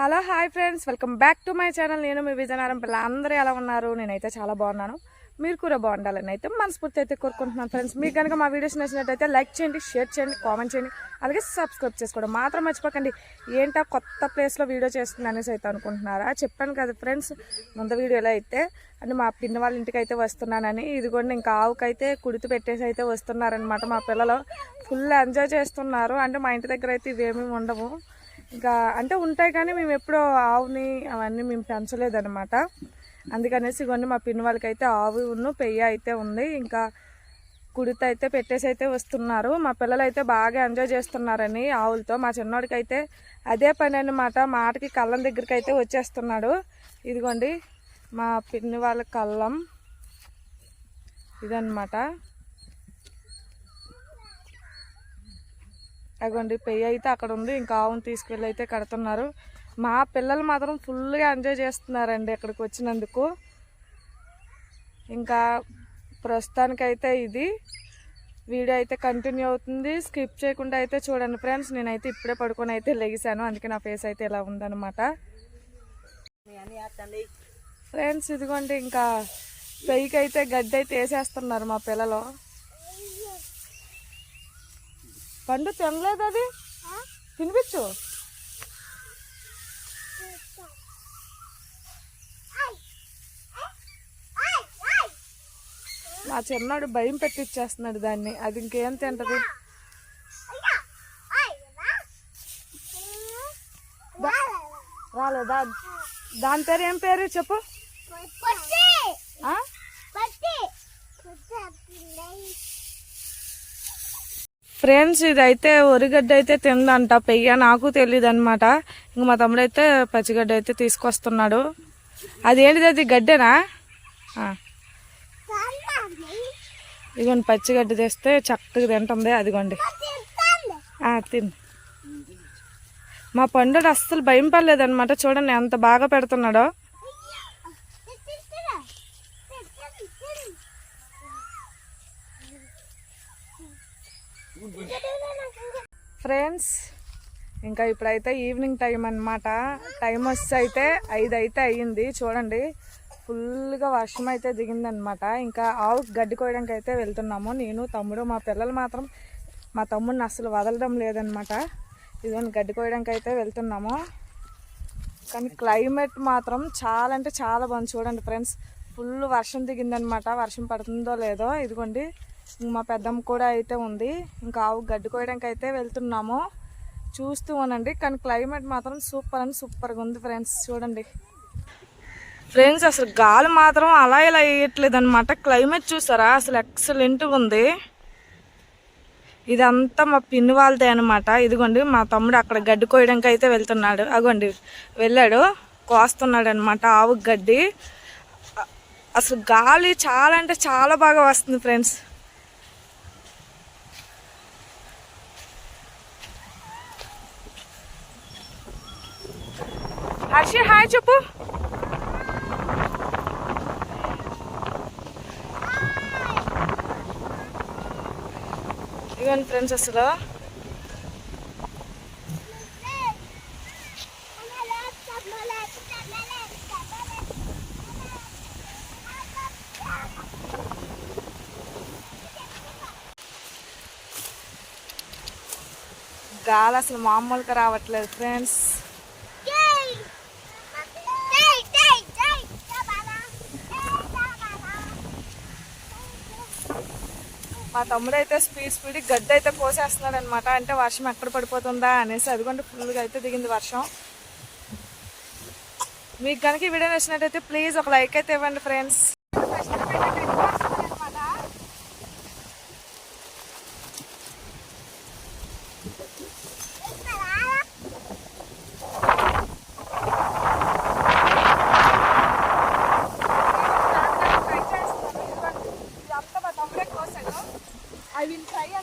Hello hi friends. Welcome back to my channel. నేను మీ విజయనగరం పిల్ల. అందరూ ఎలా ఉన్నారు? నేనైతే చాలా బాగున్నాను. మీరు కూడా బాగుండాలని అయితే మనస్ఫూర్తి అయితే కోరుకుంటున్నాను ఫ్రెండ్స్. మీకు కనుక మా వీడియోస్ నచ్చినట్టయితే లైక్ చేయండి షేర్ చేయండి కామెంట్ చేయండి అలాగే సబ్స్క్రైబ్ చేసుకోవడం మాత్రం మర్చిపోకండి. ఏంటో కొత్త ప్లేస్లో వీడియో చేస్తుంది అనేసి అయితే అనుకుంటున్నారా? చెప్పాను కదా ఫ్రెండ్స్ ముందు వీడియోలో అయితే అంటే మా పిన్ని వాళ్ళ ఇంటికి అయితే వస్తున్నానని. ఇదిగోండి ఇంకా ఆవుకైతే కుడితి పెట్టేసి అయితే వస్తున్నారనమాట మా పిల్లలు. ఫుల్ ఎంజాయ్ చేస్తున్నారు. అంటే మా ఇంటి దగ్గర అయితే ఇవేమీ ఉండవు. ఇంకా అంటే ఉంటాయి కానీ మేము ఎప్పుడూ ఆవుని అవన్నీ మేము పెంచలేదన్నమాట. అందుకనేసి కొన్ని మా పిన్ని వాళ్ళకైతే ఆవు ఉన్ను పెయ్య అయితే ఉంది. ఇంకా కుడిత అయితే పెట్టేసి అయితే వస్తున్నారు. మా పిల్లలు అయితే బాగా ఎంజాయ్ చేస్తున్నారని ఆవులతో. మా చిన్నోడికైతే అదే పని అనమాట మాటకి కళ్ళం దగ్గరికి అయితే వచ్చేస్తున్నాడు. ఇదిగోండి మా పిన్ని వాళ్ళ కళ్ళం. ఇదన్నమాట. అగోండి పెయ్యి అయితే అక్కడ ఉంది ఇంకా ఆవును తీసుకెళ్ళి అయితే కడుతున్నారు. మా పిల్లలు మాత్రం ఫుల్గా ఎంజాయ్ చేస్తున్నారండి ఇక్కడికి వచ్చినందుకు. ఇంకా ప్రస్తుతానికైతే ఇది. వీడియో అయితే కంటిన్యూ అవుతుంది. స్కిప్ చేయకుండా అయితే చూడండి ఫ్రెండ్స్. నేనైతే ఇప్పుడే పడుకొని అయితే లెగిసాను. అందుకే నా ఫేస్ అయితే ఇలా ఉందన్నమాట. ఫ్రెండ్స్ ఇదిగోండి ఇంకా పెయ్యికి అయితే గడ్డి అయితే వేసేస్తున్నారు మా పిల్లలు. పండు తినలేదు అది? తినిపించు. మా చిన్నాడు భయం పెట్టిచ్చేస్తున్నాడు దాన్ని. అది ఇంకేం తింటది? రాలేదా దాని పేరు ఏం పేరు చెప్పు? ఫ్రెండ్స్ ఇదైతే ఒరిగడ్డ అయితే తిందంట పెయ్య నాకు తెలియదు అనమాట ఇంక మా తమ్ముడు అయితే పచ్చిగడ్డ అయితే తీసుకొస్తున్నాడు. అదేంటిది అది గడ్డేనా? ఇదిగోండి పచ్చిగడ్డ తెస్తే చక్కగా తింటుంది అదిగోండి. ఆ, తిను. మా పండు అస్సలు భయం పడలేదన్నమాట చూడండి ఎంత బాగా పెడుతున్నాడో. ఫ్రెండ్స్ ఇంకా ఇప్పుడైతే ఈవినింగ్ టైం అన్నమాట. టైం వచ్చి అయితే ఐదు అయితే అయ్యింది. చూడండి ఫుల్గా వర్షం అయితే దిగిందనమాట ఇంకా ఆవు గడ్డి కోయడానికి అయితే వెళ్తున్నాము. నేను తమ్ముడు మా పిల్లలు మాత్రం మా తమ్ముడిని అసలు వదలడం లేదనమాట ఇదిగోని గడ్డి కోయడానికి అయితే వెళ్తున్నాము. కానీ క్లైమేట్ మాత్రం చాలా అంటే చాలా బాగుంది. చూడండి ఫ్రెండ్స్ ఫుల్ వర్షం దిగిందనమాట వర్షం పడుతుందో లేదో ఇదిగోండి. మా పెద్దమ్మ కూడా అయితే ఉంది. ఇంకా ఆవు గడ్డి కోయడానికి అయితే వెళ్తున్నాము. చూస్తూ ఉనండి కానీ క్లైమేట్ మాత్రం సూపర్ అని సూపర్గా ఉంది ఫ్రెండ్స్. చూడండి. ఫ్రెండ్స్ అసలు గాలి మాత్రం అలా ఇలా వేయట్లేదు అనమాట క్లైమేట్ చూసారా? అసలు ఎక్సలెంట్గా ఉంది. ఇదంతా మా పిన్ని వాళ్ళదే అనమాట ఇదిగోండి మా తమ్ముడు అక్కడ గడ్డి కోయడానికి అయితే వెళ్తున్నాడు. అగోండి వెళ్ళాడు. కోస్తున్నాడు అనమాట ఆవు గడ్డి. అసలు గాలి చాలా అంటే చాలా బాగా వస్తుంది ఫ్రెండ్స్. హర్షి హాయ్ చెప్పు ఇవన్నీ ఫ్రెండ్స్ అసలు గాలి అసలు మామూలుగా రావట్లేదు ఫ్రెండ్స్ మా తమ్ముడు అయితే స్పీడ్ స్పీడ్ గడ్డి అయితే కోసేస్తున్నాడు అనమాట అంటే వర్షం ఎక్కడ పడిపోతుందా అనేసి అదిగోండి ఫుల్గా అయితే దిగింది వర్షం. మీకు కనుక ఈ వీడియో నచ్చినట్టయితే ప్లీజ్ ఒక లైక్ అయితే ఇవ్వండి ఫ్రెండ్స్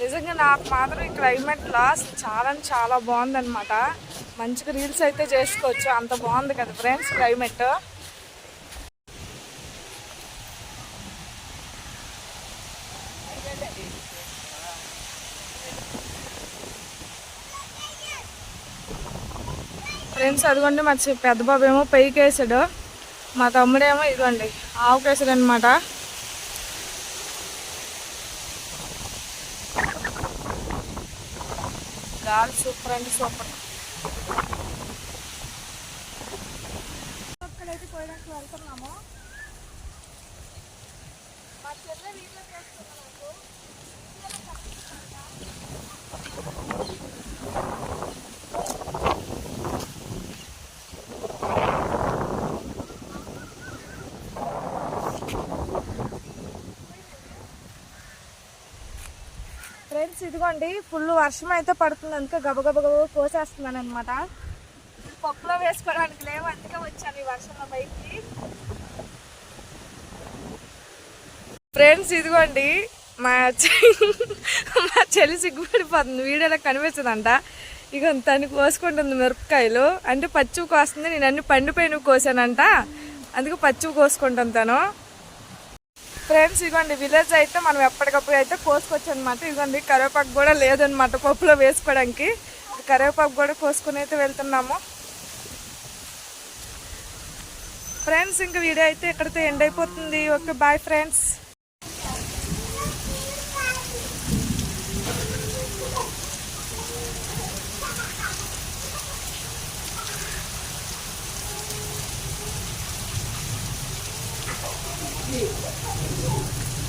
నిజంగా నాకు మాత్రం ఈ క్లైమేట్ లాస్ చాలా అంటే చాలా బాగుందన్నమాట. మంచిగా రీల్స్ అయితే చేసుకోవచ్చు. అంత బాగుంది కదా ఫ్రెండ్స్ క్లైమేట్. ఫ్రెండ్స్ అదిగోండి మా పెద్ద బాబు ఏమో పైకి వేసాడు మా తమ్ముడేమో ఇదిగోండి ఆవుకేసాడు అనమాట గాలి సూపర్ అండి సూపర్. అక్కడైతే పోయడానికి వెళ్తున్నాము. మా చెల్లె వీడియో ఫ్రెండ్స్ ఇదిగోండి ఫుల్ వర్షం అయితే పడుతుంది. అందుకే గబగబ గబ కోసేస్తున్నాను అనమాట పప్పులో వేసుకోవడానికి లేవు అందుకే వచ్చాను ఈ వర్షంలో బయటికి. ఫ్రెండ్స్ ఇదిగోండి మా మా చెల్లి సిగ్గుపడిపోతుంది. వీడియోలో కనిపించదంట ఇక తను కోసుకుంటుంది మిరపకాయలు. అంటే పచ్చివి కోస్తుంది నేను అన్ని పండిపోయినవి కోసానంట. అందుకే పచ్చివి కోసుకుంటాను తను. ఫ్రెండ్స్ ఇదిగోండి విలేజ్ అయితే మనం ఎప్పటికప్పుడు అయితే కోసుకొచ్చు అనమాట ఇదిగోండి కరివేపాకు కూడా లేదనమాట పప్పులో వేసుకోవడానికి. కరివేపాకు కూడా కోసుకుని అయితే వెళ్తున్నాము. ఫ్రెండ్స్ ఇంకా వీడియో అయితే ఇక్కడితో ఎండ్ అయిపోతుంది. Okay bye friends. Sim.